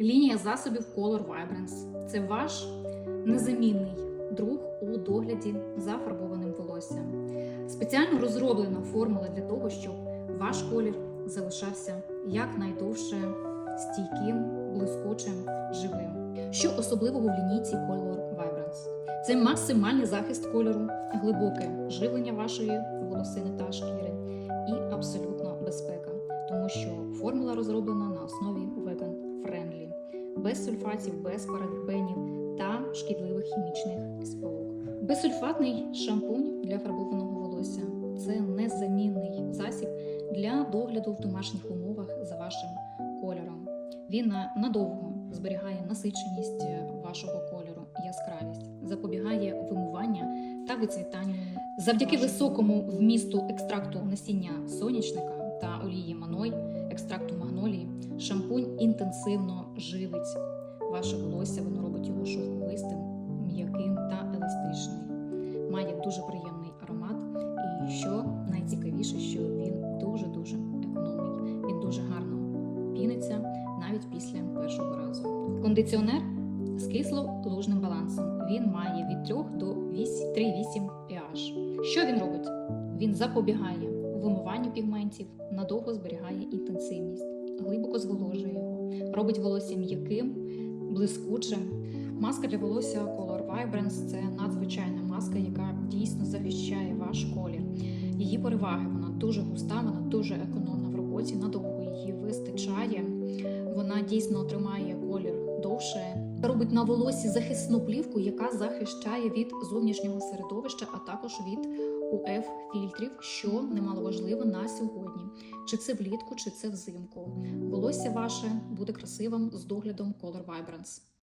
Лінія засобів Color Vibrance це ваш незамінний друг у догляді за фарбованим волоссям. Спеціально розроблена формула для того, щоб ваш колір залишався якнайдовше стійким, блискучим, живим. Що особливого в лінійці Color Vibrance? Це максимальний захист кольору, глибоке живлення вашої волосини та шкіри і абсолютно безпека, тому що формула розроблена на основі vegan friendly, без сульфатів, без парабенів та шкідливих хімічних сполук. Безсульфатний шампунь для фарбованого волосся це незамінний засіб для догляду в домашніх умовах за вашим кольором. Він надовго зберігає насиченість е, вашого кольору, яскравість, запобігає вимивання та вицвітанню. Завдяки високому вмісту екстракту насіння соняшника та олії маной, екстракту магнолії, шампунь інтенсивно живить ваше волосся, воно робить його шовковистим, м'яким та еластичним. Має дуже приємний аромат, і що найцікавіше, що він дуже-дуже економний. Він дуже гарно піниться навіть після першого разу. Кондиціонер з кисло-лужним балансом. Він має від 3 до 8 3,8 pH. Що він робить? Він запобігає вимиванню пігментів, надовго зберігає інтенсивність, глибоко зволожує його, робить волосся м'яким, блискучим. Маска для волосся Color Vibrance – це надзвичайна маска, яка дійсно захищає ваш колір. Її переваги вона дуже густа, вона дуже економна в роботі, надовго її вистачає. Вона дійсно тримає колір довше. Робить на волосі захисну плівку, яка захищає від зовнішнього середовища, а також від УФ фільтрів, що немало важливо на сьогодні. Чи це влітку, чи це взимку. Волосся ваше буде красивим з доглядом Color Vibrance.